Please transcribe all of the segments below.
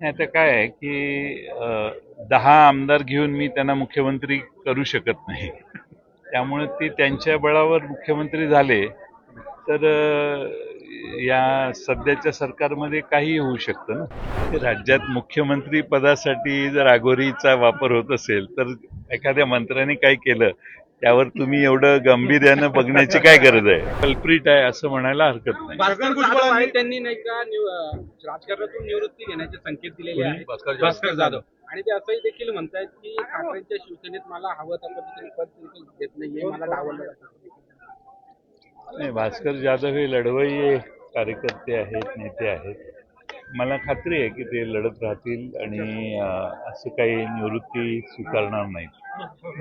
नाही तर काय आहे की दहा आमदार घेऊन मी त्यांना मुख्यमंत्री करू शकत नाही. त्यामुळे ते त्यांच्या बळावर मुख्यमंत्री झाले तर या सध्याच्या सरकारमध्ये काही होऊ शकतं ना. राज्यात मुख्यमंत्री पदासाठी जर आघोरीचा वापर होत असेल तर एखाद्या मंत्र्याने काय केलं त्यावर तुम्ही एवढं गांभीर्यानं बघण्याची काय गरज आहे? कल्प्रिट आहे असं म्हणायला हरकत नाही. भास्कर जाधव आहे? त्यांनी नाही का निव- अं, राजकारणातून निवृत्ती घेण्याचे संकेत दिलेले? आहेत. भास्कर जाधव. आणि ते असंही देखील म्हणतायत की ठाकरेंच्या शिवसेनेत मला हवं त्या पद्धतीने पद देखील देत नाहीये मला डावललं जातं. नाही भास्कर जाधव हे लढवय्ये कार्यकर्ते आहेत नेते आहेत. मला खात्री आहे की ते लढत राहतील आणि असं काही निवृत्ती स्वीकारणार नाहीत.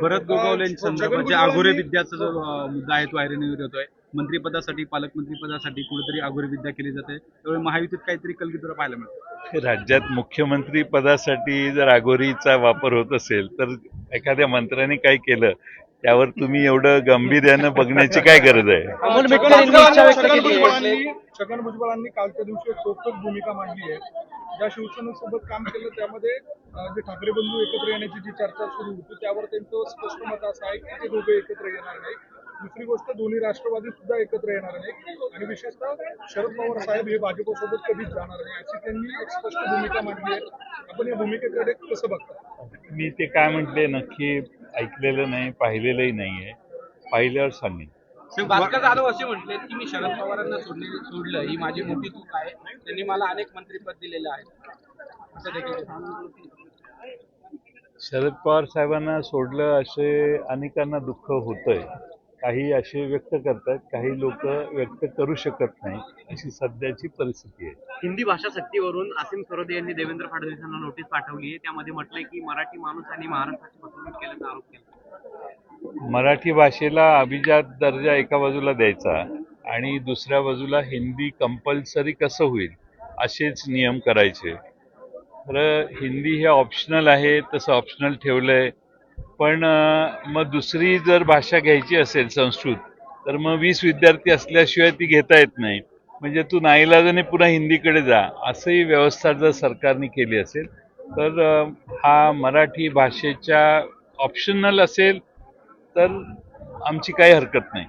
भरत गोगावलेंच्या संदर्भात जे आघोरे विद्याचा जो मुद्दा आहे तो ऐरणीवर येतोय. मंत्रिपदासाठी पालकमंत्रीपदासाठी कुठेतरी आघोरे विद्या केली जाते. त्यामुळे महायुतीत काहीतरी कलगीतुरा पाहायला मिळतं. राज्यात मुख्यमंत्री पदासाठी जर आघोरीचा वापर होत असेल तर एखाद्या मंत्र्याने काय केलं त्यावर तुम्ही एवढं गांभीर्यानं बघण्याची काय गरज आहे? छगन भुजबळांनी कालच्या दिवशी एक चोखच भूमिका मांडली आहे. ज्या शिवसेनेसोबत काम केलं त्यामध्ये जे ठाकरे बंधू एकत्र येण्याची जी चर्चा सुरू होती त्यावर त्यांचं स्पष्ट मत असं आहे की ते दोघे एकत्र येणार नाही दुसरी गोष्ट दोन्ही राष्ट्रवादी सुद्धा एकत्र येणार नाही आणि विशेषतः शरद पवार साहेब हे भाजपसोबत कधीच जाणार नाही अशी त्यांनी एक स्पष्ट भूमिका मांडली आहे. आपण या भूमिकेकडे कसं बघता? मी ते काय म्हटले नक्की ऐकलेलं नाही पाहिलेलंही नाहीये. पाहिल्यावर सांगेन. भास्कर जाधव असे म्हटले की मी शरद पवारांना सोडले सोडलं. ही माझी मोठी चूक आहे. त्यांनी मला अनेक मंत्रीपद दिलेलं आहे. असं देखील. शरद पवार साहेबांना सोडलं असे अनेकांना दुःख होतंय. काही असे व्यक्त करतात काही लोक व्यक्त करू शकत नाही अशी सध्याची परिस्थिती आहे. हिंदी भाषा सक्तीवरून असीम सरोदे यांनी देवेंद्र फडणवीसांना नोटीस पाठवली आहे. त्यामध्ये म्हटलंय की मराठी माणूस आणि महाराष्ट्राची फसवणूक केल्याचा आरोप केला. मराठी भाषेला अभिजात दर्जा एका बाजूला द्यायचा आणि दुसऱ्या बाजूला हिंदी कंपल्सरी कसं होईल असेच नियम करायचे. खरं हिंदी हे ऑप्शनल आहे तसं ऑप्शनल ठेवलंय. पण मग दुसरी जर भाषा घ्यायची असेल संस्कृत तर मग वीस विद्यार्थी असल्याशिवाय ती घेता येत नाही. म्हणजे तू नाईलाजाने पुन्हा हिंदीकडे जा असंही व्यवस्था जर सरकारने केली असेल तर हा मराठी भाषेच्या ऑप्शनल असेल तर आमची काही हरकत नाही.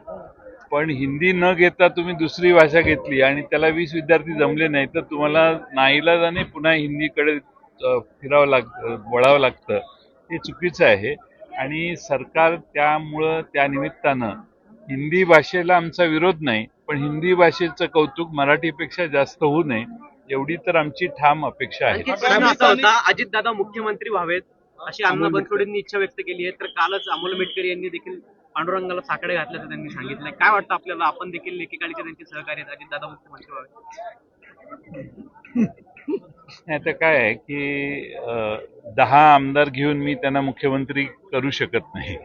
पण हिंदी न घेता तुम्ही दुसरी भाषा घेतली आणि त्याला वीस विद्यार्थी जमले नाही तर तुम्हाला नाईलाजाने पुन्हा हिंदीकडे फिरावं लाग वळावं लागतं. हे चुकीचं आहे. आणि सरकार त्यामुळं त्या निमित्तानं हिंदी भाषेला आमचा विरोध नाही पण हिंदी भाषेचं कौतुक मराठीपेक्षा जास्त होऊ नये एवढी तर आमची ठाम अपेक्षा आहे. अजितदादा मुख्यमंत्री व्हावेत. अशी अण्णा बनसोडेंनी इच्छा व्यक्त केली आहे. तर कालच अमोल मिटकरी यांनी देखील पांडुरंगाला साकडे घातल्याचं त्यांनी सांगितलंय. काय वाटतं आपल्याला? आपण देखील एकेकाळीचे त्यांचे सहकारी आहेत. अजितदादा मुख्यमंत्री व्हावे. नाही तर काय आहे की दहा आमदार घेऊन मी त्यांना मुख्यमंत्री करू शकत नाही.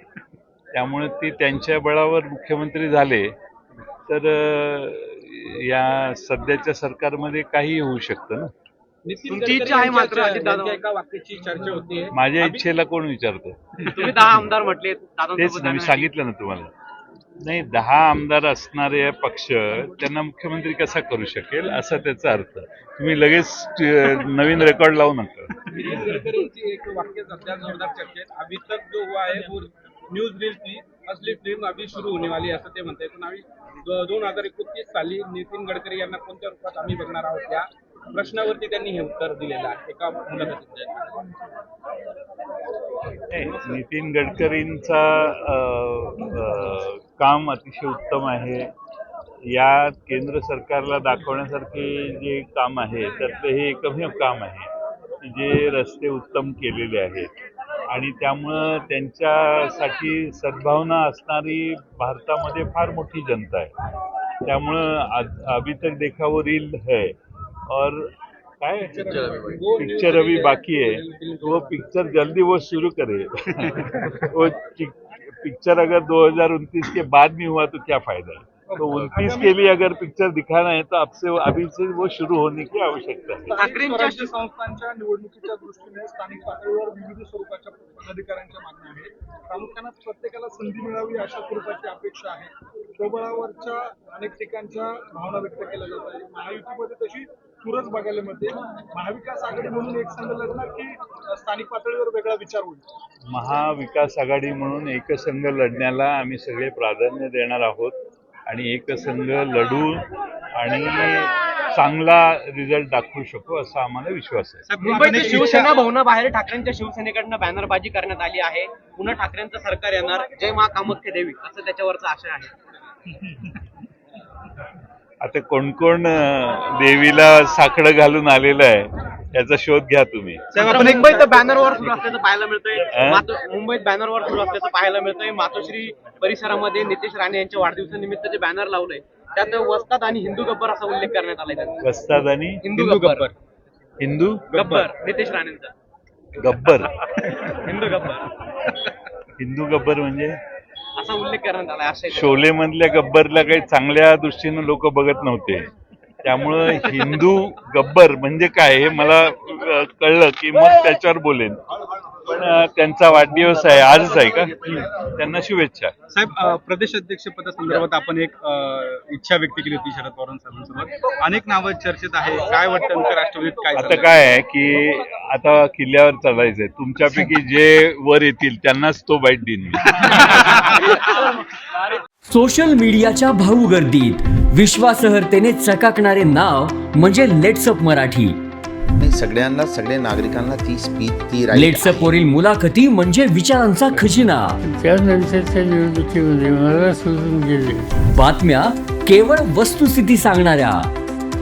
त्यामुळे ते त्यांच्या बळावर मुख्यमंत्री झाले तर या सध्याच्या सरकारमध्ये काही होऊ शकतं ना? तुमची इच्छा आहे मात्र अजितदादा- एका वाक्याची चर्चा होतीये माझ्या इच्छेला कोण विचारतं? तुम्ही दहा आमदार म्हटले तेच ना मी. सांगितलं ना तुम्हाला. नाही दहा आमदार असणारे पक्ष त्यांना मुख्यमंत्री कसा करू शकेल असा त्याचा अर्थ. तुम्ही लगेच नवीन रेकॉर्ड लावू नका. नितीन गडकरी यांची एक वाक्य सध्या जोरदार चर्चेत. अभी तक जो हुआ है वो न्यूज रील थी असली फिल्म अभी शुरू होने वाली आहे असं ते म्हणताय पण आम्ही दोन हजार एकोणतीस साली नितीन गडकरी यांना कोणत्या रूपात आम्ही बघणार आहोत या? प्रश्नावरती त्यांनी हे उत्तर दिलेलं आहे. एका मुलाखतीत नाही, नितीन गडकरींचा काम अतिशय उत्तम आहे. या केंद्र सरकारला दाखवण्यासारखे जे काम आहे त्यातलं हे एकमेव काम आहे की जे रस्ते उत्तम केलेले आहेत. आणि त्यामुळं त्यांच्यासाठी सद्भावना असणारी भारतामध्ये फार मोठी जनता आहे. त्यामुळं आज- अभी तक देखा वो रील है. और काय? पिक्चर अभी बाकी है। वो पिक्चर जल्दी वो शुरू करे। वो पिक्चर अगर 2029 के बाद में हुआ तो क्या फायदा है? तो उनतीस के लिए अगर पिक्चर दिखाना है तो अब से अभी से वो शुरू होने की आवश्यकता है। संस्थांच्या निवडणुकीच्या दृष्टीने स्थानिक पातळीवर विविध स्वरूपाच्या पदाधिकाऱ्यांच्या मागण्या आहेत. प्रामुख्याने प्रत्येकाला संधी मिळावी अशा स्वरूपाची अपेक्षा आहे. स्वबळावरच्या अनेक ठिकाणच्या भावना व्यक्त केल्या जात आहेत. महायुतीमध्ये तशी चुरस बघायला मिळते. महाविकास आघाडी म्हणून एक संघ लढणार की स्थानिक पातळीवर वेगळा विचार होईल? महाविकास आघाडी म्हणून एकसंघ लढण्याला आम्ही सगळे प्राधान्य देणार आहोत. आणि एकसंघ लढू आणि चांगला रिझल्ट दाखवू शकू असा आम्हाला विश्वास आहे. मुंबईत शिवसेना इच्छा- भवनाबाहेर ठाकरेंच्या शिवसेनेकडनं बॅनरबाजी करण्यात आली आहे. पुन्हा ठाकरेंचं सरकार येणार. जय मा कामाख्या देवी असं त्याच्यावरचा आशय आहे. आता कोण कोण देवीला साकडं घालून आलेलं आहे याचा शोध घ्या तुम्ही. साहेब, आपण एक मुंबईत बॅनरवर सुरू असल्याचं पाहायला मिळतंय. अं? मातो- मुंबईत बॅनरवर सुरू असल्याचं पाहायला मिळतंय. मातोश्री परिसरामध्ये नितेश राणे यांच्या वाढदिवसानिमित्त जे बॅनर लावलंय त्यात वस्ताद आणि हिंदू गब्बर असा उल्लेख करण्यात आलाय वस्ताद आणि हिंदू गब्बर. हिंदू गब्बर. नितेश राणेंचा. गब्बर. हिंदू गब्बर. हिंदू गब्बर म्हणजे? असा उल्लेख करण्यात अशा शोले मधल्या गब्बरला काही चांगल्या दृष्टीनं लोक बघत नव्हते. त्यामुळं हिंदू गब्बर म्हणजे काय हे मला अं, कळलं की मग त्याच्यावर बोलेन. पण अं, त्यांचा वाढदिवस आहे आजच आहे का? त्यांना शुभेच्छा. साहेब अ, प्रदेश अध्यक्ष पदासंदर्भात आपण एक अ, इच्छा व्यक्त केली होती शरद पवार साहेबांसोबत अनेक नावं चर्चेत आहे. काय वाटतं नेमकं राष्ट्रवादीत काय आता चाललंय? काय आहे की आता किल्ल्यावर चढायचंय. तुमच्यापैकी जे वर येतील त्यांनाच तो बाईट देईन. सोशल मीडियाच्या भाऊ गर्दीत. विश्वासार्हतेने चकाकणारे नाव म्हणजे लेट्सअप मराठी. सगळ्यांना सगळ्या नागरिकांना ती स्पीच ती लेट्सअप वरील मुलाखती म्हणजे विचारांचा खजिना. त्यानंतरच्या निवडणुकीमध्ये मला सोडून गेले. बातम्या केवळ वस्तुस्थिती सांगणाऱ्या.